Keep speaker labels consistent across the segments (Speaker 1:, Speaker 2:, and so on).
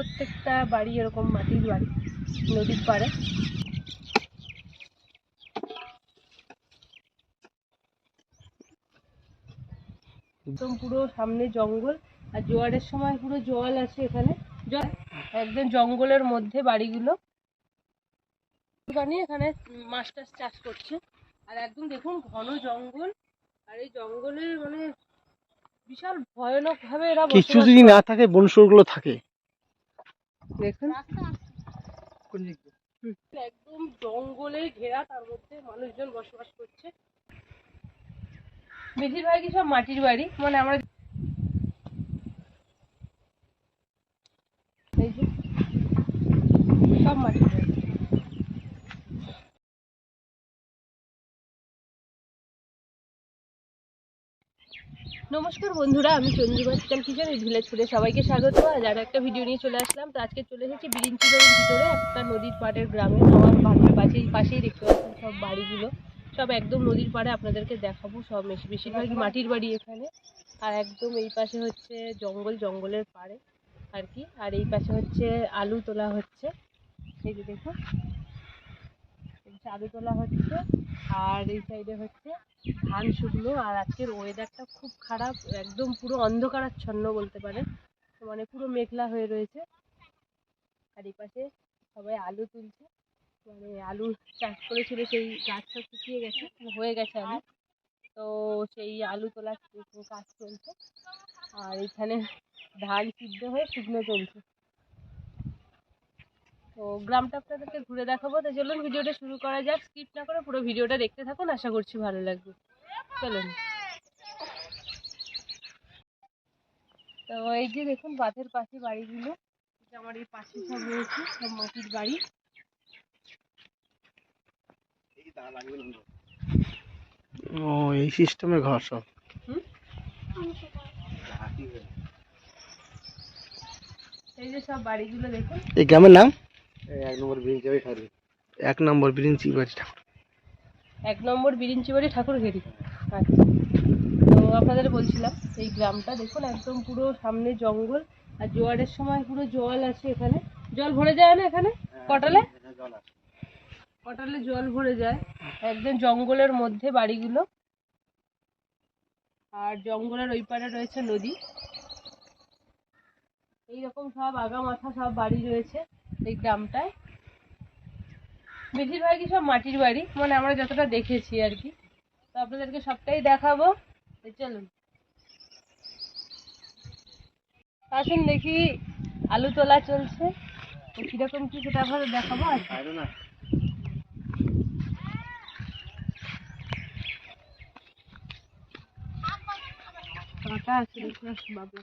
Speaker 1: প্রত্যেকটা বাড়ি এরকম মাটির বাড়ি নদীর পাড়ে। একদম পুরো সামনে জঙ্গল আর জোয়ারের সময় পুরো জল আছে এখানে। জল একদম জঙ্গলের মধ্যে বাড়িগুলো। এখানে মাছ টাছ চাষ করছে। আর একদম দেখুন ঘন জঙ্গল আর এই জঙ্গলের মানে বিশাল ভয়ানক ভাবে এরা
Speaker 2: কিছু যদি না থাকে বনশুয়োরগুলো থাকে।
Speaker 1: দেখুন। একদম জঙ্গলে ঘেরা তার মধ্যে মানুষজন বসবাস করছে। বেশিরভাগই সব মাটির বাড়ি মানে আমরা সব মাটির বাড়ি। নমস্কার বন্ধুরা, আমি চন্দ্রিমা চিকেন কিচেন এই ভিলেজ ফুডে সবাইকে স্বাগত। আজ আর একটা ভিডিও নিয়ে চলে আসলাম। তো আজকে চলে এসেছি বিরিঞ্চিগড়ের ভিতরে, একটা নদীর পাড়ের গ্রামে। আমার বাড়ির পাশেই পাশেই দেখতে পাচ্ছেন সব বাড়িগুলো। সব একদম নদীর পাড়ে আপনাদেরকে দেখাবো সব বেশি বেশিরভাগই মাটির বাড়ি এখানে। আর একদম এই পাশে হচ্ছে জঙ্গল, জঙ্গলের পাড়ে আর কি। আর এই পাশে হচ্ছে আলু তোলা হচ্ছে। এই যে দেখুন। আলু তোলা হচ্ছে, আর এই সাইডে হচ্ছে ধান শুকনো, আর আজকের ওয়েদারটা খুব খারাপ, একদম পুরো অন্ধকারাচ্ছন্ন বলতে পারেন। মানে পুরো মেঘলা হয়ে রয়েছে। আর এই পাশে সবাই আলু তুলছে। মানে আলু চাষ করেছিল, সেই গাছটা শুকিয়ে গেছে, হয়ে গেছে আলু। তো সেই আলু তোলার কাজ চলছে। আর এখানে ধান সিদ্ধ হয়ে শুকনো চলছে। তো গ্রামটা আপনাদেরকে ঘুরে দেখাবো তো চলুন ভিডিওটা শুরু করা যাক। স্কিপ না করে পুরো ভিডিওটা দেখতে থাকুন আশা করছি ভালো লাগবে। চলুন। তো এই যে দেখুন বাঁধের পাশে বাড়িগুলো। আমার এই পাশে সব রয়েছে সব মাটির বাড়ি।
Speaker 2: ও এই সিস্টেমের ঘর সব।
Speaker 1: এই যে সব বাড়িগুলো দেখুন।
Speaker 2: এই গ্রামের নাম?
Speaker 3: এক নম্বর যাবে খালি
Speaker 2: এক নম্বর বিরিঞ্চি বাড়ি ঠাকুর।
Speaker 1: এক নম্বর বিরিঞ্চিবাড়ি ঠাকুরঘেরি আচ্ছা। তো আপনাদের বলছিলাম এই গ্রামটা দেখুন একদম পুরো সামনে জঙ্গল আর জোয়ারের সময় পুরো জল আছে এখানে। জল ভরে যায় না এখানে? কটালে? কটালে জল ভরে যায়। একদম জঙ্গলের মধ্যে বাড়িগুলো। আর জঙ্গলের ওই পারে রয়েছে নদী। এইরকম সব আগা মাথা সব বাড়ি রয়েছে। এই গ্রামটায়। বেশিরভাগই সব মাটির বাড়ি মানে আমরা যতটা দেখেছি আর কি। তো আপনাদেরকে সবটাই দেখাবো। চলুন। আসুন দেখি আলু তোলা চলছে। তো কীরকম কি সেটা আপনাদের দেখাবো
Speaker 3: না।
Speaker 1: কাঁটা আছে বাবলা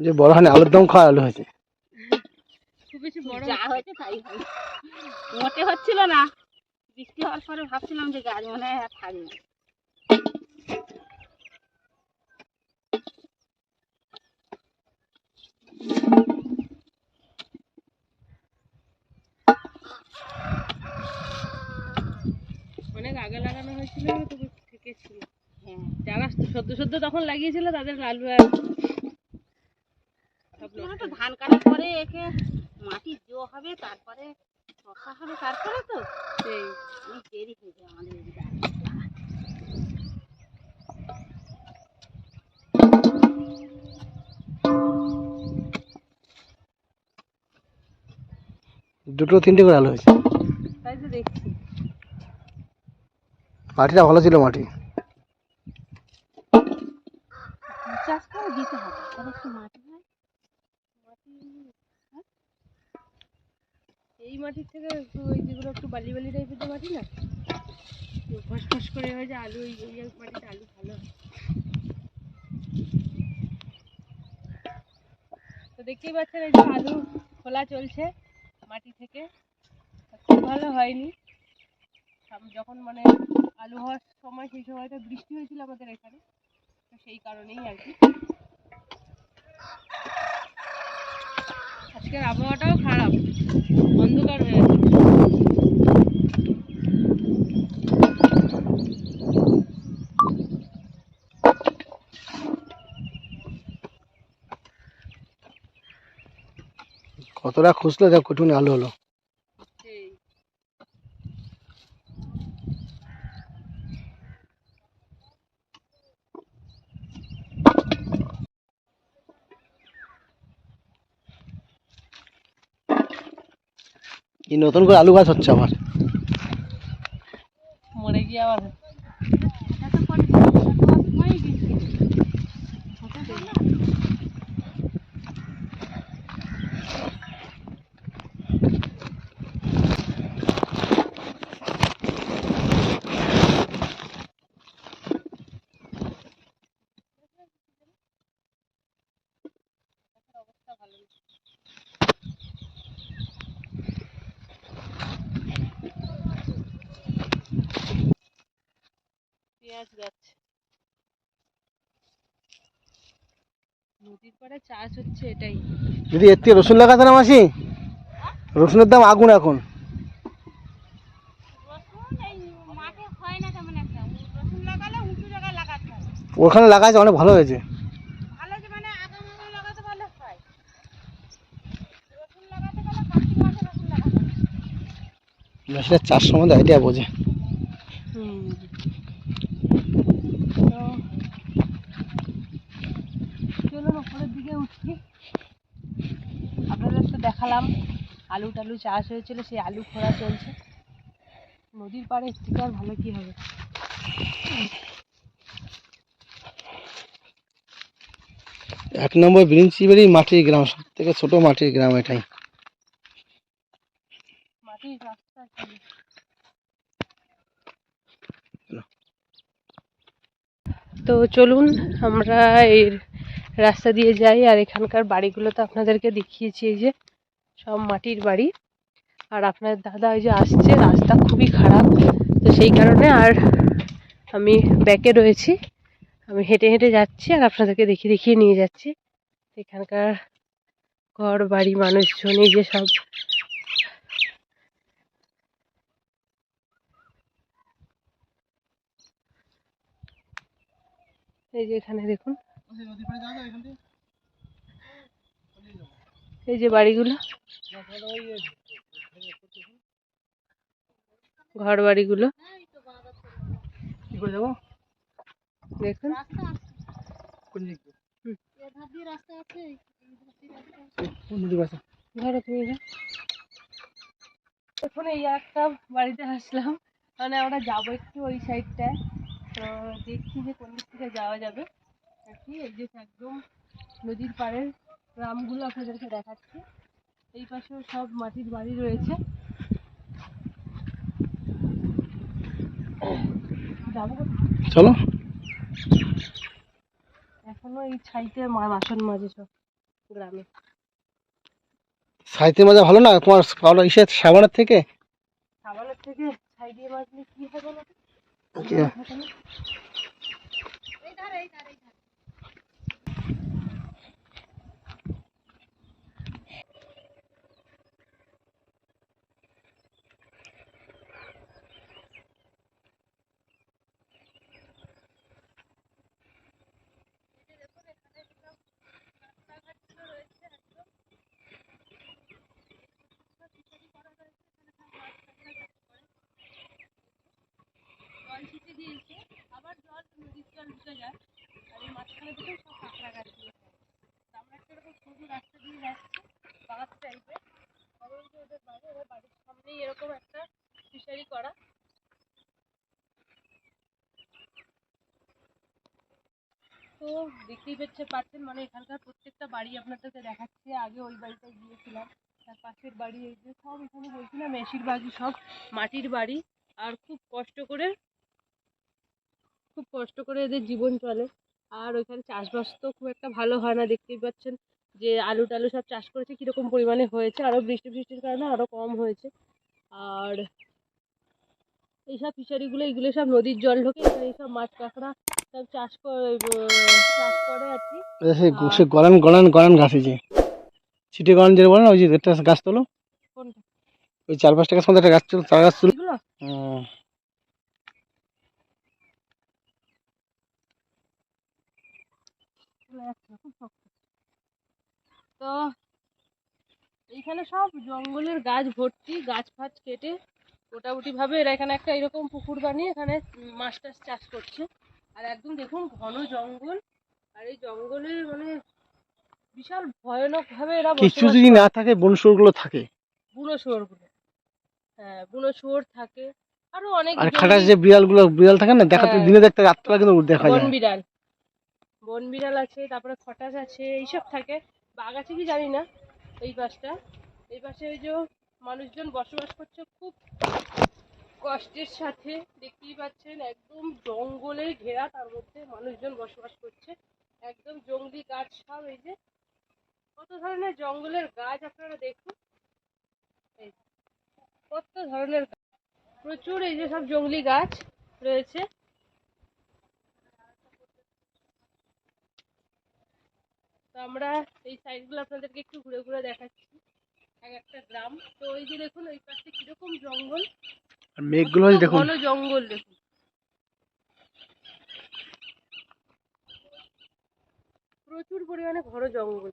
Speaker 2: যে বড় হানে আলুর দম খাওয়া আলু হয়েছে।
Speaker 1: খুব বেশি বড়
Speaker 4: যা হয়েছে তাই মোটে হচ্ছিল না। বৃষ্টি হওয়ার পরে ভাবছিলাম যে গাছ মনে হয় আর থাকবে
Speaker 1: অনেক আগে লাগানো হয়েছিল তবু থেকে ছিল।
Speaker 4: হ্যাঁ।
Speaker 1: যারা সদ্য সদ্য তখন লাগিয়েছিল তাদের আলু আর সব
Speaker 4: মানে
Speaker 1: নষ্ট
Speaker 4: তো
Speaker 1: হয়ে
Speaker 4: ধান কাটার পরে একে মাটি জো হবে তারপরে শসা হবে তারপরে তো
Speaker 1: সেই
Speaker 4: অনেক দেরি হয়ে যায় আমাদের এদিকে
Speaker 2: দুটো তিনটে করে আলো হয়েছে।
Speaker 1: তাই তো দেখছি।
Speaker 2: মাটিটা ভালো ছিল মাটি
Speaker 1: চাষ করে
Speaker 4: দিতে হবে তবে একটু মাটি হয়
Speaker 1: মাটি হ্যাঁ? এই মাটির থেকে একটু ওই যেগুলো একটু বালি বালি টাইপের যে মাটি না একটু ফসফস করে হয় যে আলু আলু ভালো। তো দেখতেই পাচ্ছেন এই যে আলু খোলা চলছে মাটি থেকে। খুব ভালো হয়নি। যখন মানে আলু হওয়ার সময়, সেই সময়টা বৃষ্টি হয়েছিল আমাদের এখানে। তো সেই কারণেই আর কি। আজকের আবহাওয়াটাও খারাপ, অন্ধকার হয়ে আছে।
Speaker 2: কতটা খুঁজলো দেখ কটুনি আলু হলো। এই নতুন করে আলু গাছ হচ্ছে আমার।
Speaker 1: মরে গিয়ে আবার
Speaker 4: এটা তো পরে এটা তো হয়ে গেছে ওটা তো না।
Speaker 1: অবস্থা ভালো না পেঁয়াজ গাছ নদীর পাড়ে চাষ হচ্ছে এটাই।
Speaker 2: যদি এর থেকে রসুন লাগাতে না মাসি? রসুনের দাম আগুন এখন।
Speaker 4: হয় হয়
Speaker 2: ওখানে লাগাচ্ছে অনেক ভালো হয়েছে।
Speaker 4: ভালো যে মানে আগাম আগাম লাগাতে পারলে হয় রসুন লাগাতে গেলে কার্তিক মাসে রসুন লাগাতে হয়
Speaker 2: মেশিনের চাষ সম্বন্ধে আইডিয়া বোঝে
Speaker 1: হুম তো চলুন উপরের দিকে উঠছি। আপনাদের তো দেখালাম আলু টালু চাষ হয়েছিল সেই আলু খোঁড়া চলছে। নদীর পাড়ে থেকে আর ভালো কি হবে।
Speaker 2: এক নম্বর ব্রিঞ্চিবাড়ি মাটির গ্রাম সব থেকে ছোট মাটির গ্রাম এটাই।
Speaker 1: মাটির রাস্তা তো চলুন আমরা এর রাস্তা দিয়ে যাই, আর এখানকার বাড়িগুলো তো আপনাদেরকে দেখিয়েছি, এই যে সব মাটির বাড়ি। আর আপনার দাদা ওই যে আসছে, রাস্তা খুবই খারাপ, তো সেই কারণে আর আমি ব্যাকে রয়েছি। আমি হেঁটে হেঁটে যাচ্ছি, আর আপনাদেরকে দেখিয়ে দেখিয়ে নিয়ে যাচ্ছি। এখানকার ঘর, বাড়ি, মানুষজন, এই যে সব। এই যে এখানে দেখুন এই যে বাড়িগুলো। ঘর বাড়িগুলো। দেখুন। এখন। এই একটা বাড়িতে আসলাম। মানে আমরা যাব একটু ওই সাইডটায় তো দেখছি যে কোন দিক থেকে যাওয়া যাবে। আর কি এই যে একদম নদীর পাড়ের গ্রামগুলো আপনাদেরকে দেখাচ্ছি। এই পাশেও সব মাটির বাড়ি রয়েছে।
Speaker 2: চলো।
Speaker 1: এখনও এই ছাইতে বাসন মাজে সব গ্রামে।
Speaker 2: সাহিত্যের মজা ভালো না? তোমার পাউডার ইসে সাবানের থেকে?
Speaker 1: সাবানের থেকে ছাই দিয়ে মাজলে কি? থাকে না?
Speaker 4: এই ধারে এই ধারে এই ধারে
Speaker 1: জল ছিটে দিয়েছে আবার জল নদীর তো দেখতেই পাচ্ছে পাচ্ছেন মানে এখানকার প্রত্যেকটা বাড়ি আপনাদেরকে দেখাচ্ছে। আগে ওই বাড়িটায় গিয়েছিলাম, তার পাশের বাড়ি এই যে সব এখানে বলছিলাম, বেশিরভাগই সব মাটির বাড়ি। আর খুব কষ্ট করে খুব কষ্ট করে এদের জীবন চলে। আর ওইখানে চাষবাস তো খুব একটা ভালো হয় না দেখতেই পাচ্ছেন যে আলু টালু সব চাষ করেছে কীরকম পরিমাণে হয়েছে আরও বৃষ্টি বৃষ্টির কারণে আরও কম হয়েছে। আর এইসব ফিশারিগুলো এইগুলো সব নদীর জল ঢোকে এখানে এইসব মাছ কাঁকড়া সব চাষ করে চাষ করে আর কি।
Speaker 2: সে গলান গলান গলান ঘাস যে। ছিটে গলান যেটা বলে না ওই যে একটা গাছ তোলো?
Speaker 1: কোনটা?
Speaker 2: ওই চার পাঁচটা গাছ মধ্যে একটা গাছ তুলো গাছ তুলো
Speaker 1: এগুলো
Speaker 2: হুম।
Speaker 1: চলে যাচ্ছে, খুব শক্ত। তো এইখানে সব জঙ্গলের গাছ ভর্তি গাছ ফাছ কেটে মোটামুটি ভাবে এরা এখানে একটা এরকম পুকুর বানিয়ে এখানে মাছ টাছ চাষ করছে। আর একদম দেখুন ঘন জঙ্গল আর এই জঙ্গলে মানে বিশাল ভয়ানক ভাবে এরা
Speaker 2: কিছু যদি না থাকে বনশুয়োরগুলো থাকে।
Speaker 1: বুনো শুয়োরগুলো। হ্যাঁ বুনো শুয়োর থাকে। আরও অনেক
Speaker 2: আর খাটার যে বিড়ালগুলো বিড়াল থাকে না দেখাতে
Speaker 1: হ্যাঁ।
Speaker 2: দিনে দেখতে রাত্রে কিন্তু দেখা যায়।
Speaker 1: বন বিড়াল বন বিড়াল আছে তারপরে খটাস আছে এইসব থাকে। বাঘ আছে কি জানি না, এই পাশটা। এই পাশে ওই যে মানুষজন বসবাস করছে খুব কষ্টের সাথে। দেখতেই পাচ্ছেন, একদম জঙ্গলে ঘেরা, তার মধ্যে মানুষজন বসবাস করছে। একদম জঙ্গলি গাছ সব, এই যে কত ধরনের জঙ্গলের গাছ আপনারা দেখুন। কত ধরনের। প্রচুর এই যে সব জঙ্গলি গাছ রয়েছে। তো আমরা এই সাইডগুলো আপনাদেরকে একটু ঘুরে ঘুরে দেখাচ্ছি। এক একটা গ্রাম। তো ওই যে দেখুন ওই পাশে কীরকম জঙ্গল।
Speaker 2: আর মেঘগুলো দেখুন।
Speaker 1: ঘন জঙ্গল দেখুন। প্রচুর পরিমাণে ঘন জঙ্গল।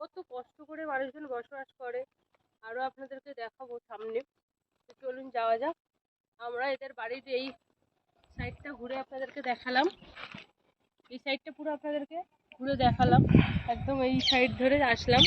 Speaker 1: কত কষ্ট করে মানুষজন বসবাস করে। আরও আপনাদেরকে দেখাবো সামনে। তো চলুন যাওয়া যাক। আমরা এদের বাড়ির এই সাইডটা ঘুরে আপনাদেরকে দেখালাম। এই সাইডটা পুরো আপনাদেরকে ঘুরে দেখালাম। একদম এই সাইড ধরে আসলাম।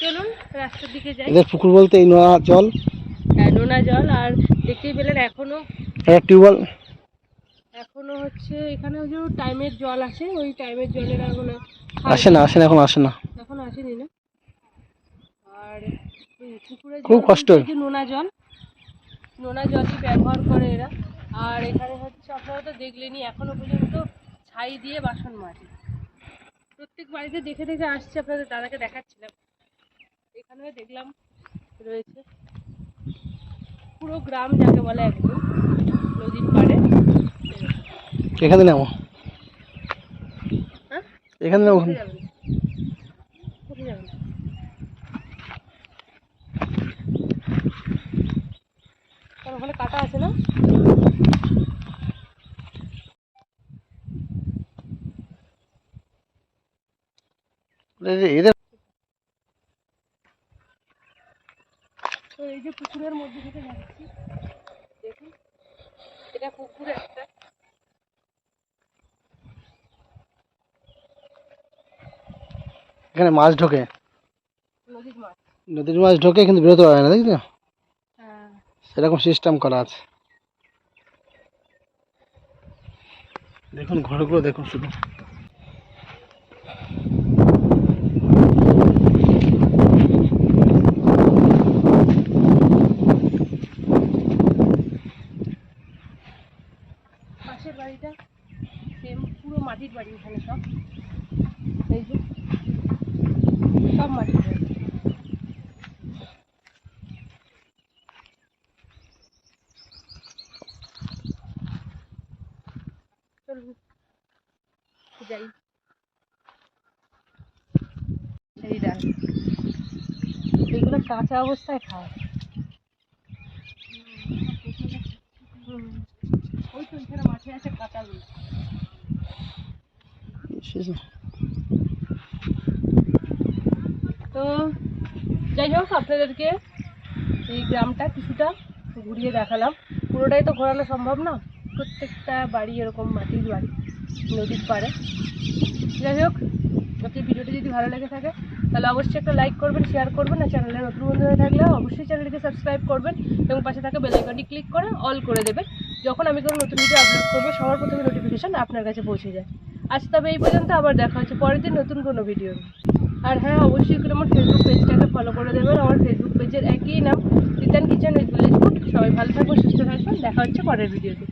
Speaker 1: চলুন রাস্তার দিকে যাই।
Speaker 2: এদের পুকুর বলতে এই নোয়া জল।
Speaker 1: হ্যাঁ, নোনা জল। আর দেখতেই পেলেন এখনও
Speaker 2: একটা টিউবওয়েল।
Speaker 1: এখনও হচ্ছে এখানে ওই যে টাইমের জল আসে ওই টাইমের জলের আর কোনো
Speaker 2: আসে না আসে না এখন আসে না।
Speaker 1: এখন আসেনি না? আর ওই পুকুরের
Speaker 2: খুব কষ্ট।
Speaker 1: নোনা জল নোনা জলই ব্যবহার করে এরা। আর এখানে হচ্ছে আপনারা তো দেখলেনই এখনও পর্যন্ত ছাই দিয়ে বাসন মাজে। প্রত্যেক বাড়িতে দেখে দেখে আসছি আপনাদের দাদাকে দেখাচ্ছিলাম। এখানে দেখলাম রয়েছে। পুরো গ্রাম যাকে বলে একদম নদীর পাড়ে।
Speaker 2: এখানে নামো।
Speaker 1: হ্যাঁ?
Speaker 2: এখানে নামো
Speaker 1: কোথায় যাবেন কোথায় যাবেন কারণ ওখানে কাটা আছে না
Speaker 2: এদের- এদের
Speaker 1: তো এই যে পুকুরের মধ্যে থেকে যাচ্ছি। দেখুন এটা পুকুর একটা।
Speaker 2: এখানে মাছ ঢোকে?
Speaker 1: নদীর মাছ।
Speaker 2: নদীর মাছ ঢোকে কিন্তু বেরোতে পারে না দেখছ
Speaker 1: হ্যাঁ।
Speaker 2: সেরকম সিস্টেম করা আছে। দেখুন ঘরগুলো দেখুন শুধু
Speaker 1: পাশের বাড়িটা সেম পুরো মাটির বাড়ি এখানে সব এই যে সব মাটির বাড়ি চলুন যাই এই ডাল এইগুলো কাঁচা অবস্থায় ওইখানে মাঠে আছে কাঁচাগুলো তো, যাই হোক, আপনাদেরকে এই গ্রামটা কিছুটা ঘুরিয়ে দেখালাম। পুরোটাই তো ঘোরানো সম্ভব না। প্রত্যেকটা বাড়ি এরকম মাটির বাড়ি, নদীর পাড়ে। যাই হোক আপনার ভিডিওটি যদি ভালো লেগে থাকে, তাহলে অবশ্যই একটা লাইক করবেন শেয়ার করবেন, আর চ্যানেলে নতুন বন্ধু হয়ে থাকলে অবশ্যই চ্যানেলটিকে সাবস্ক্রাইব করবেন এবং পাশে থাকা বেল আইকনটি ক্লিক করে অল করে দেবেন। যখন আমি কোনো নতুন ভিডিও আপলোড করব, সবার প্রথমে নোটিফিকেশান আপনার কাছে পৌঁছে যায়। আজ তবে এই পর্যন্ত, আবার দেখা হচ্ছে পরের দিন নতুন কোনো ভিডিও। আর হ্যাঁ অবশ্যই করে আমার ফেসবুক পেজটাকে ফলো করে দেবেন। আমার ফেসবুক পেজের একই নাম return kitchen with village food সবাই ভালো থাকবেন, সুস্থ থাকবেন। দেখা হচ্ছে পরের ভিডিওতে